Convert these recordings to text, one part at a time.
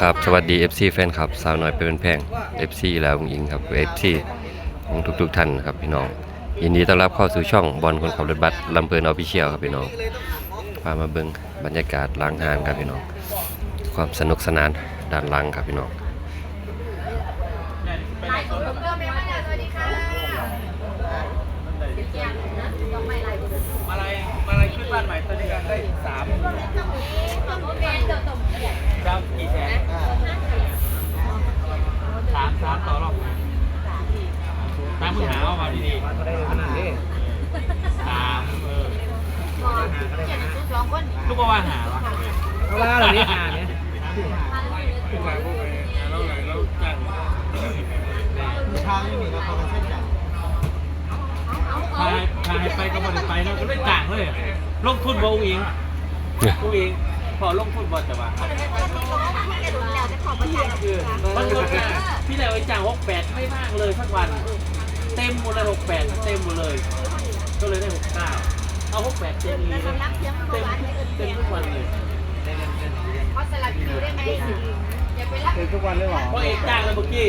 ครับสวัสดี FC แฟนคลับสาวน้อยเป็นแพง FC แล้วอิงครับ FC ของทุกๆท่านครับพี่น้องยินดีต้อนรับเข้าสู่ช่องบอลคนขับรถบัสลำเพลินออฟฟิเชียลครับพี่น้องพามาเบิ่งบรรยากาศล้างหานครับพี่น้อง ความสนุกสนานด้านหล่างครับพี่น้องไลฟ์สดผมเมแล้วนสวัสดีค่ะอะไรมาอะไรขึ้นบ้านใหม่ตอนนี้กันได้ ลูกก็ว่าหาวะเอาว่าเรานี้หาเนี่ยพันเลยแล้วแล้วจ้างทางไม่มีเราเขาเส้นจับเอาเอาพายพายไปก็บ่ได้ไปเนาะก็ได้จ้างเลยลงทุนบ่อุ้งอิงอุ้งอิงพอลงทุนบ่จะว่ามันก็พี่แล้วไอ้จ่างหกแปดไม่มากเลยสักวัน เต็มหมดเลยหกแปดเต็มหมดเลย ก็เลยได้หกเก้า เอาหกแปดเต็มเลยเต็มเต็มทุกวันเลยขอสลับคิวได้ไหมอย่าไปรับคือทุกวันเลยหรอเพราะเอกจ้างแล้วเมื่อกี้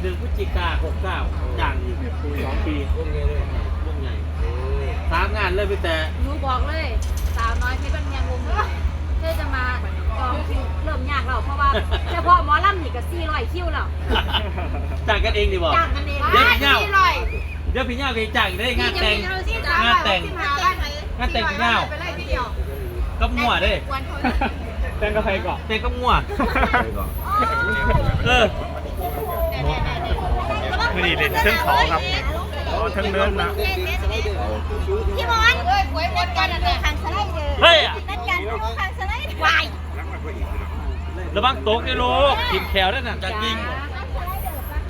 หนึ่งพฤศจิกาหกเก้าจ้างอีกสองปีวงใหญ่เลยวงใหญ่สามงานเลยไปแต่หนูบอกเลยสาวน้อยเพชรบันยังวงเธอจะมาจองคิวเริ่มยากแล้วเพราะว่าเฉพาะหมอลำนี่ก็สี่ร้อยคิวแล้วจ้างกันเองดีบอกจ้างกันเองเดี๋ยวพี่เงาสี่ร้อยเดี๋ยวพี่เงาไปจ้างอีกได้งานแต่งงานแต่ง งานแต่งพี่เงาไปเลยทีเดียวกับมั่วเด้วันเขาแตงกาแฟก่อนแต่งกับมั่วเออไม่ดีเลยเส้นขอครับทั้งเนื้อนะพี่มอนเอ้ยหวยหมดกันนะทางสไลเดอร์เฮ้ยอะนั่นกันทางสไลเดอร์วายระวังตกไอ้ลูกกินแขวได้น่ะจะยิง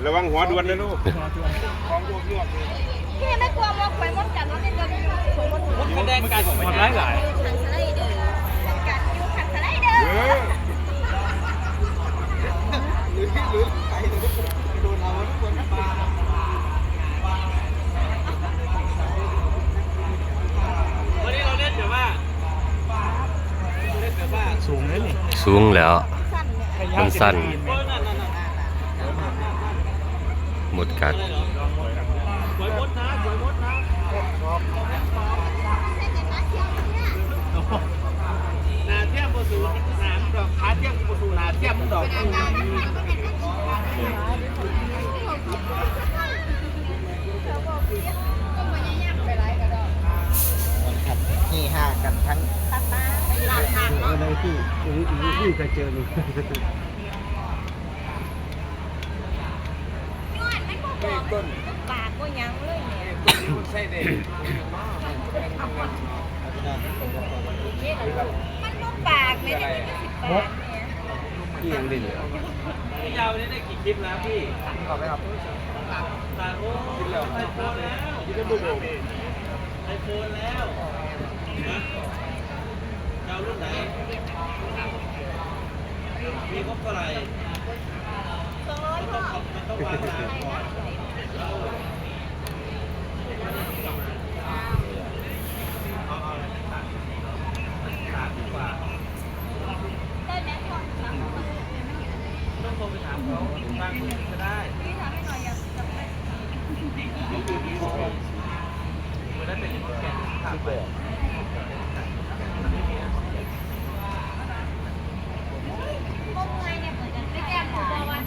ระวังหัวดวนนะลูกพี่ไม่กลัว มุดคะแนนการของมันร้ายหลายทางสไลเดอร์นั่นกันอยู่ทางสไลเดอร์เออวันนี้เราเล่นแบบว่าเล่นแบบว่าสูงเลยนี่สูงแล้วมันสั้นโอ้ยนั่นนั่นนั่นหมดกัด เออในที่อีกอีกที่เคยเจอนี่ปากก็ยังเลยเนี่ยใช่เด็กมันก็ปากไม่ได้เป็นสิบปากเนี่ยที่ยังดิ่งพี่ยาวนี่ได้กี่คลิปแล้วพี่ขอบไปครับตาโอ้ไอโฟนแล้วไอโฟนแล้วนะ เจ้ารุ่นไหน มีครบเท่าไหร่สองร้อยพ่อมันต้องวางตาก่อนเอาเอาอะไรตัดตัดดีกว่าได้ไหมพ่อต้องโทรไปถามเขาบางคนก็ได้พี่ทำให้หน่อยอย่าจะไม่ได้เป็นคนแก่ถามไป พวกไงเนี่ยเหมือนกันไม่แก้มตัววัน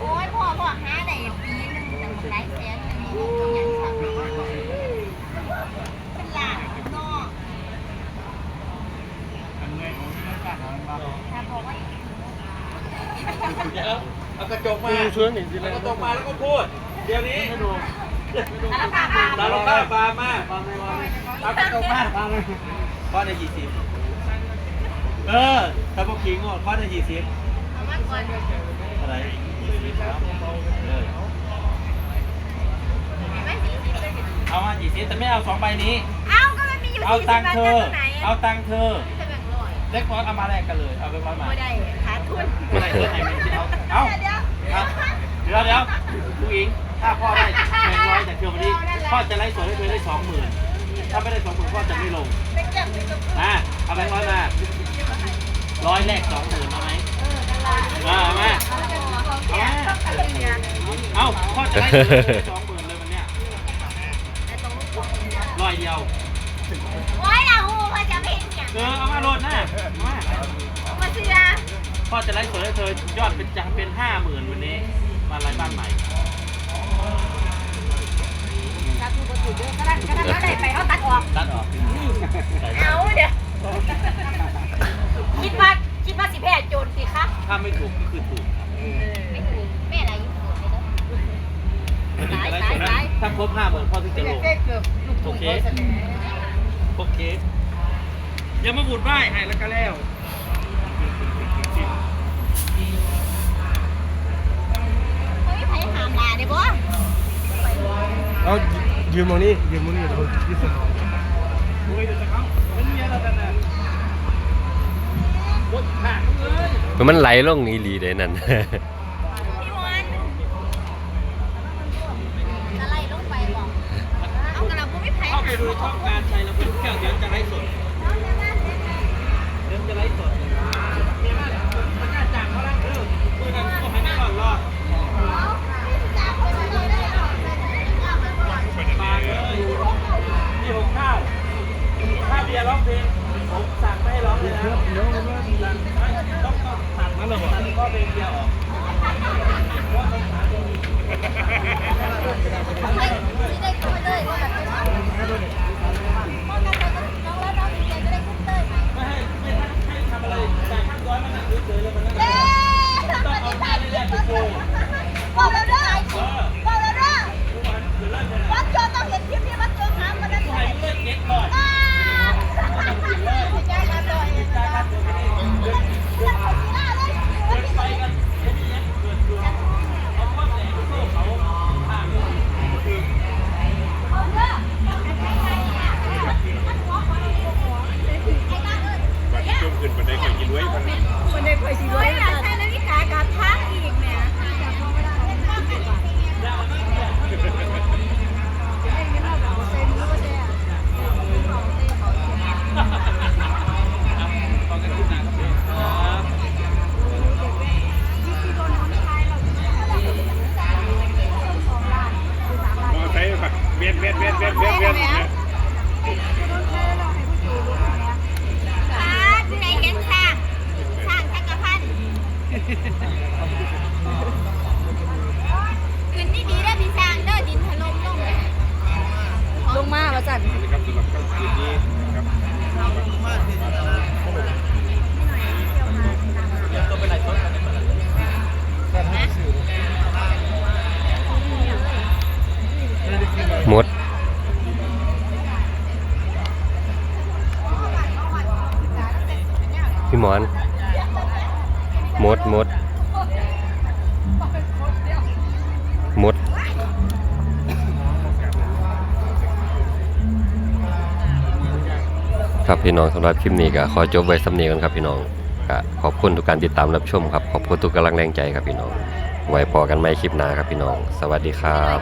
โอ้ยพ่อพ่อหาได้ปีนึงตั้งหลายแสนอันนี้ยังสั่งเป็นล้านนาะถ้าบอกว่าเดี๋ยวเอากระจกมาช่วยหนึ่งสิเอากระจกมาแล้วก็พูด เดี๋ยวนี้อันนั้นปาปาตาลงข้าวปลามาเอากระจกมาข้อในยี่สิบเออถ้าพวกขิงอะข้อในยี่สิบ ว่าอะไรยี่สิบครับเออไม่สี่สิบเลยเอามายี่สิบแต่ไม่เอาสองใบนี้ เอ้าก็มันมีอยู่เอาสี่สิบตังค์บาทเธจากอตรงไหนเอาตังค์เธอ จะแบ่งร้อยเล็กน้อยเอามาแลกกันเลย เอาไปร้อยมาไม่ได้ขาดทุนอะไรเท่าไหร่ไม่เอาเอา เดี๋ยวเอาเดี๋ยวเดี๋ยวผู้หญิง ถ้าพ่อได้แบ่งร้อยจากเที่ยววันนี้ พ่อจะไล่สดให้เธอได้สองหมื่นถ้าไม่ได้สองหมื่นพ่อจะไม่ลงเป็นแก้มเป็นกระปุกอะเอาแบงค์ร้อยมาเร้อยแรกสองหมื่นเอาไหม เอามาเอามาเอาพ่อจะให้สองหมื่นเลยวันเนี้ยร้อยเดียวโอ้ยเราหูพ่อจะไม่เนี่ยเออเอามาโหลดนะเอามามาเสียพ่อจะไลฟ์สดให้เธอยอดเป็นจะเป็นห้าหมื่นวันนี้มาไลฟ์บ้านใหม่ ถ้าคุณก็ถือเยอะก็ได้ก็ได้ก็ได้ไปเขาตัดออก ตัดออก เอาเดี๋ยวคิดว่าคิดว่าสิแพ้โจรสิคะ ถ้าไม่ถูกก็คือถูกไม่ถูกแม่อะไรอยู่ถูกเลยเนาะวันนี้จะไลฟ์สดนะถ้าครบห้าหมื่นพ่อถึงจะลงโอเคโอเคอย่ามาบูดไหว้ให้แล้วก็แล้วเฮ้ยไผหามลาเนี่ยบ่เอายืมมานี่ยืมมานี่เราที่สุดโอ้ยเดี๋ยวจะเข้าเป็นเมียเรากันนะรถขาดเลย มันไหลลงอีหลีเด้นั่น พี่มอนอะไรลงไปบอก เอากระดาษพวกไม่ไผเข้าไปดูช่องการชั ต้องสั่งนั่นเลยบอกก็เพลงเดี ดมดมดครับพี่น้องสำหรับคลิปนี้ก็ขอจบไว้สำเนียงกันครับพี่น้องก็ขอบคุณทุกการติดตามรับชมครับ ขอบคุณทุกกำลังแรงใจครับพี่น้อง ไว้พอกันใหม่คลิปหน้าครับพี่น้อง สวัสดีครับ